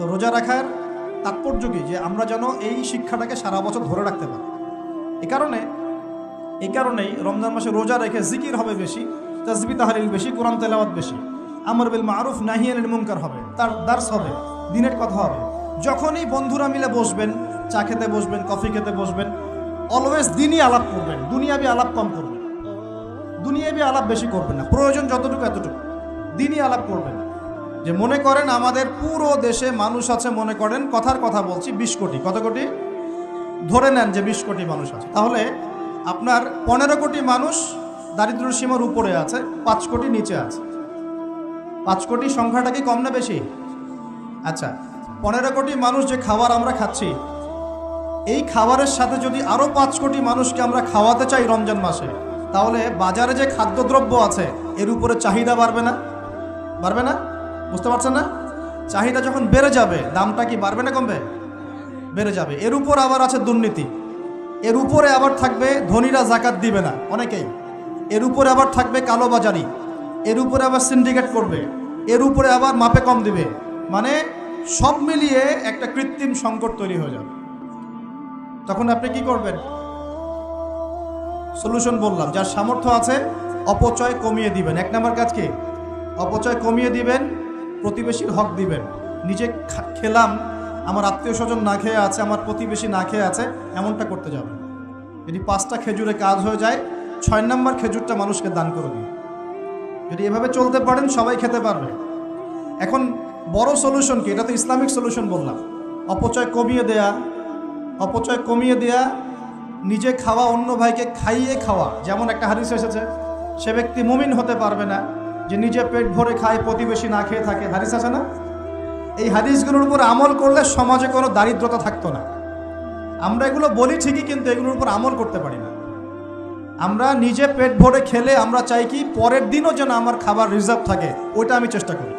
তো রোজা রাখার তাৎপর্য কি? যে আমরা যেন এই শিক্ষাটাকে সারা বছর ধরে রাখতে পারি। এ কারণে এই কারণেই রমজান মাসে রোজা রেখে জিকির হবে বেশি তসবি তাহারিল বেশি, কোরআন তেলাওয়াত বেশি। আমর বিল মারুফ নাহিয়ানিল মুনকার হবে, তার দার্স হবে, দিনের কথা হবে। যখনই বন্ধুরা মিলে বসবেন, চা খেতে বসবেন, কফি খেতে বসবেন অলওয়েজ দিনই আলাপ করবেন, দুনিয়াবি আলাপ কম করবেন। দুনিয়াবি আলাপ বেশি করবেন না, প্রয়োজন যতটুকু এতটুকু। দিনই আলাপ করবেন। যে মনে করেন আমাদের পুরো দেশে মানুষ আছে, মনে করেন, কথার কথা বলছি, বিশ কোটি। কত কোটি? ধরে নেন যে বিশ কোটি মানুষ আছে। তাহলে আপনার পনেরো কোটি মানুষ দারিদ্র সীমার উপরে আছে, পাঁচ কোটি নিচে আছে। পাঁচ কোটি সংখ্যাটা কি কম না বেশি? আচ্ছা পনেরো কোটি মানুষ যে খাবার আমরা খাচ্ছি, এই খাবারের সাথে যদি আরও পাঁচ কোটি মানুষকে আমরা খাওয়াতে চাই রমজান মাসে, তাহলে বাজারে যে খাদ্যদ্রব্য আছে, এর উপরে চাহিদা বাড়বে না? বাড়বে না? বুঝতে পারছেন না? চাহিদা যখন বেড়ে যাবে, দামটা কি বাড়বে না কমবে? বেড়ে যাবে। এর উপর আবার আছে দুর্নীতি। এর উপরে আবার থাকবে, ধনীরা জাকাত দিবে না, অনেকেই। এর উপরে আবার থাকবে কালোবাজারি এর উপরে আবার সিন্ডিকেট করবে। এর উপরে আবার মাপে কম দিবে। মানে সব মিলিয়ে একটা কৃত্রিম সংকট তৈরি হয়ে যাবে। তখন আপনি কি করবেন? সলিউশন বললাম, যার সামর্থ্য আছে, অপচয় কমিয়ে দিবেন। এক নম্বর কাজ কি? অপচয় কমিয়ে দিবেন প্রতিবেশীর হক দিবেন। নিজে খেলাম, আমার আত্মীয় স্বজন না খেয়ে আছে, আমার প্রতিবেশী না খেয়ে আছে, এমনটা করতে যাবেন। যদি পাঁচটা খেজুরে কাজ হয়ে যায়, ছয় নম্বর খেজুরটা মানুষকে দান করে দিন যদি এভাবে চলতে পারেন, সবাই খেতে পারবে। এখন বড় সলিউশন কি? এটা তো ইসলামিক সলিউশন বললাম। অপচয় কমিয়ে দেয়া, অপচয় কমিয়ে দেয়া, নিজে খাওয়া, অন্য ভাইকে খাইয়ে খাওয়া, যেমন একটা হারিস এসেছে, সে ব্যক্তি মুমিন হতে পারবে না। যে নিজে পেট ভরে খায়, প্রতিবেশী না খেয়ে থাকে, হাদিস আছে না? এই হাদিসগুলোর উপর আমল করলে সমাজে কোনো দারিদ্রতা থাকতো না। আমরা এগুলো বলি ঠিকই, কিন্তু এগুলোর উপর আমল করতে পারি না। আমরা নিজে পেট ভরে খেলে আমরা চাই কি, পরের দিনও যেন আমার খাবার রিজার্ভ থাকে, ওইটা আমি চেষ্টা করি।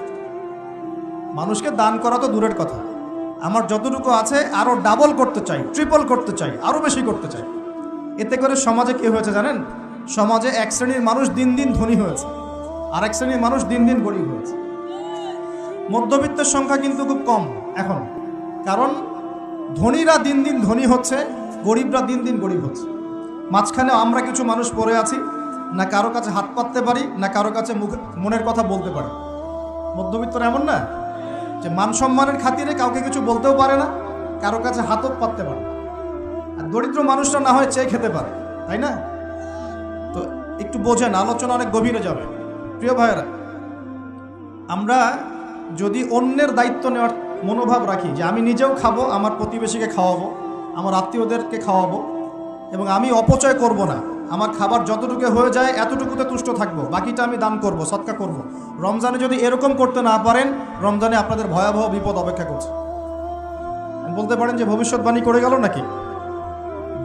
মানুষকে দান করা তো দূরের কথা। আমার যতটুকু আছে আরও ডাবল করতে চাই ট্রিপল করতে চাই আরও বেশি করতে চাই। এতে করে সমাজে কী হয়েছে জানেন? সমাজে এক শ্রেণির মানুষ দিন দিন ধনী হয়েছে। আর এক শ্রেণির মানুষ দিন দিন গরিব হয়েছে। মধ্যবিত্তের সংখ্যা কিন্তু খুব কম এখন। কারণ ধনীরা দিন দিন ধনী হচ্ছে, গরিবরা দিন দিন গরিব হচ্ছে। মাঝখানে আমরা কিছু মানুষ পড়ে আছি, না কারও কাছে হাত পাততে পারি, না কারও কাছে মুখ, মনের কথা বলতে পারি। মধ্যবিত্তরা এমন না যে মান সম্মানের খাতিরে কাউকে কিছু বলতেও পারে না, কারও কাছে হাতও পাততে পারে আর দরিদ্র মানুষরা না হয় চেয়ে খেতে পারে, তাই না? তো একটু বোঝেন, আলোচনা অনেক গভীরে যাবে। প্রিয় ভাইয়েরা, আমরা যদি অন্যের দায়িত্ব নেওয়ার মনোভাব রাখি যে আমি নিজেও খাব, আমার প্রতিবেশীকে খাওয়াবো, আমার আত্মীয়দেরকে খাওয়াবো, এবং আমি অপচয় করব না, আমার খাবার যতটুকু হয়ে যায় এতটুকুতে তুষ্ট থাকব, বাকিটা আমি দান করব সৎকা করব। রমজানে যদি এরকম করতে না পারেন, রমজানে আপনাদের ভয়াবহ বিপদ অপেক্ষা করছে। বলতে পারেন যে ভবিষ্যৎবাণী করে গেল নাকি?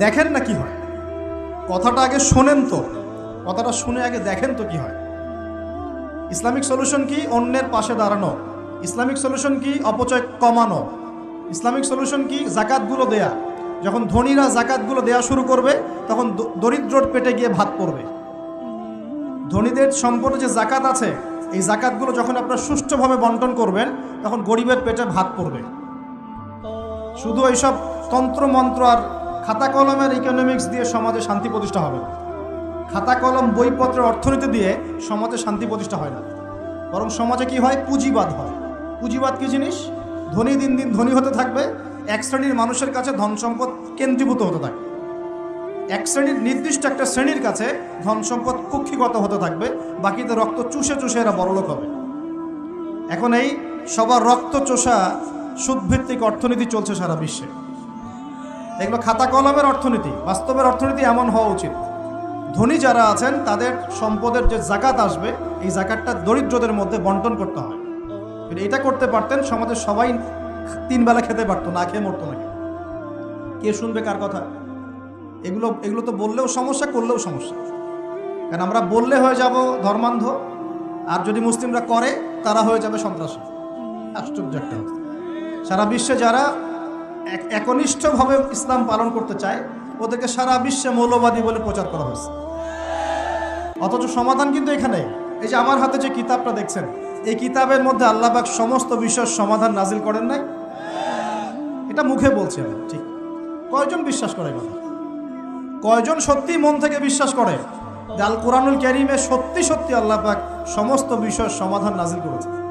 দেখেন না কি হয়। কথাটা আগে শোনেন তো, কথাটা শুনে আগে দেখেন তো কি হয়। ইসলামিক সলিউশন কি অন্যের পাশে দাঁড়ানো? ইসলামিক সলিউশন কি অপচয় কমানো? ইসলামিক সলিউশন কি জাকাতগুলো দেয়া? যখন ধনীরা জাকাতগুলো দেয়া শুরু করবে, তখন দরিদ্রর পেটে গিয়ে ভাত পড়বে। ধনীদের সম্পদে যে জাকাত আছে, এই জাকাতগুলো যখন আপনারা সুষ্ঠুভাবে বন্টন করবেন, তখন গরিবের পেটে ভাত পড়বে। শুধু এইসব তন্ত্র মন্ত্র আর খাতা কলমের ইকোনমিক্স দিয়ে সমাজে শান্তি প্রতিষ্ঠা হবে। খাতা কলম বইপত্রের অর্থনীতি দিয়ে সমাজে শান্তি প্রতিষ্ঠা হয় না। বরং সমাজে কি হয়? পুঁজিবাদ হয়। পুঁজিবাদ কি জিনিস? ধনী দিন দিন ধনী হতে থাকবে, এক শ্রেণির মানুষের কাছে ধন সম্পদ কেন্দ্রীভূত হতে থাকবে। এক শ্রেণির নির্দিষ্ট একটা শ্রেণির কাছে ধন সম্পদ কুক্ষিগত হতে থাকবে, বাকিতে রক্ত চুষে চুষে এরা বড়লোক হবে। এখন এই সবার রক্ত চোষা সুদভিত্তিক অর্থনীতি চলছে সারা বিশ্বে। এগুলো খাতা কলমের অর্থনীতি, বাস্তবের অর্থনীতি এমন হওয়া উচিত। ধনী যারা আছেন, তাদের সম্পদের যে জাকাত আসবে, এই জাকাতটা দরিদ্রদের মধ্যে বন্টন করতে হয় এটা করতে পারতেন, সমাজের সবাই তিন বেলা খেতে পারতো, না খেয়ে মরতো নাকি? কে শুনবে কার কথা? এগুলো এগুলো তো বললেও সমস্যা, করলেও সমস্যা। কারণ আমরা বললে হয়ে যাব ধর্মান্ধ, আর যদি মুসলিমরা করে, তারা হয়ে যাবে সন্ত্রাসী। আশ্চর্য একটা সারা বিশ্বে যারা এক- একনিষ্ঠভাবে ইসলাম পালন করতে চায়, ওদেরকে সারা বিশ্বে মৌলবাদী বলে প্রচার করা হয়েছে। অথচ সমাধান কিন্তু এখানে। এই যে আমার হাতে যে কিতাবটা দেখছেন, এই কিতাবের মধ্যে আল্লাহবাক সমস্ত বিষয়ের সমাধান নাজিল করেন নাই? এটা মুখে বলছি আমি, ঠিক। কয়জন বিশ্বাস করে কথা? কয়জন সত্যি মন থেকে বিশ্বাস করে যে আল কোরআনুল ক্যারিমে সত্যি সত্যি আল্লাহবাক সমস্ত বিষয়ের সমাধান নাজিল করেছে